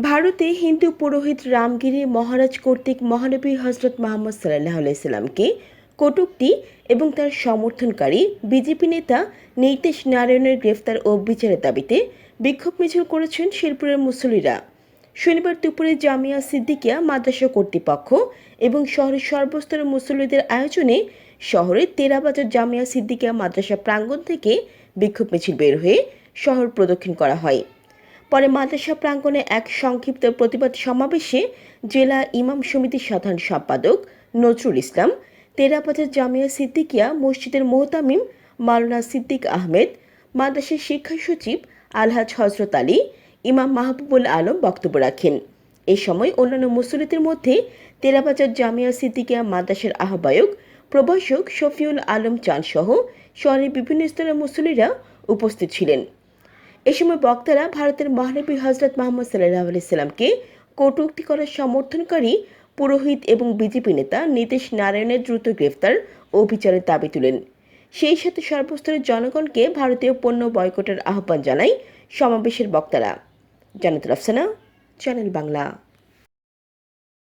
ভারতে হিন্দু পুরোহিত রামগিরি মহারাজ কর্তৃক মহানবী হজরত মোহাম্মদ সাল্লাহ আলাইসাল্লামকে কটুক্তি এবং তার সমর্থনকারী বিজেপি নেতা নীতিশ নারায়ণের গ্রেফতার ও বিচারের দাবিতে বিক্ষোভ মিছিল করেছেন শেরপুরের মুসলিরা শনিবার দুপুরে জামিয়া সিদ্দিকিয়া মাদ্রাসা কর্তৃপক্ষ এবং শহরের সর্বস্তরের মুসল্লিদের আয়োজনে শহরের তেরাবাজার জামিয়া সিদ্দিকিয়া মাদ্রাসা প্রাঙ্গণ থেকে বিক্ষোভ মিছিল বের হয়ে শহর প্রদক্ষিণ করা হয়। পরে মাদ্রাসা প্রাঙ্গণে এক সংক্ষিপ্ত প্রতিবাদ সমাবেশে জেলা ইমাম সমিতির সাধারণ সম্পাদক নজরুল ইসলাম, তেরাবাজার জামিয়া সিদ্দিকিয়া, মসজিদের মোহতামিম মাওলানা সিদ্দিক আহমেদ মাদ্রাসার শিক্ষা সচিব আলহাজ হজরত আলী, ইমাম মাহবুবুল আলম বক্তব্য রাখেন। এ সময় অন্যান্য মুসলিদের মধ্যে তেরাবাজার জামিয়া সিদ্দিকিয়া মাদ্রাসার আহ্বায়ক, প্রভাষক শফিউল আলম চাঁদ সহ শহরের বিভিন্ন স্তরের মুসলিরা উপস্থিত ছিলেন। এ সময় বক্তারা ভারতের মহানবী হজরত মোহাম্মদ সাল্লাহ আলি সাল্লামকে কটুক্তি করার সমর্থনকারী পুরোহিত এবং বিজেপি নেতা নীতিশ নারায়ণের দ্রুত গ্রেফতার ও বিচারের দাবি তুলেন। সেই সাথে সর্বস্তরের জনগণকে ভারতীয় পণ্য বয়কটের আহ্বান জানায় সমাবেশের বক্তারা। জানাতুল আফসানা, চ্যানেল বাংলা।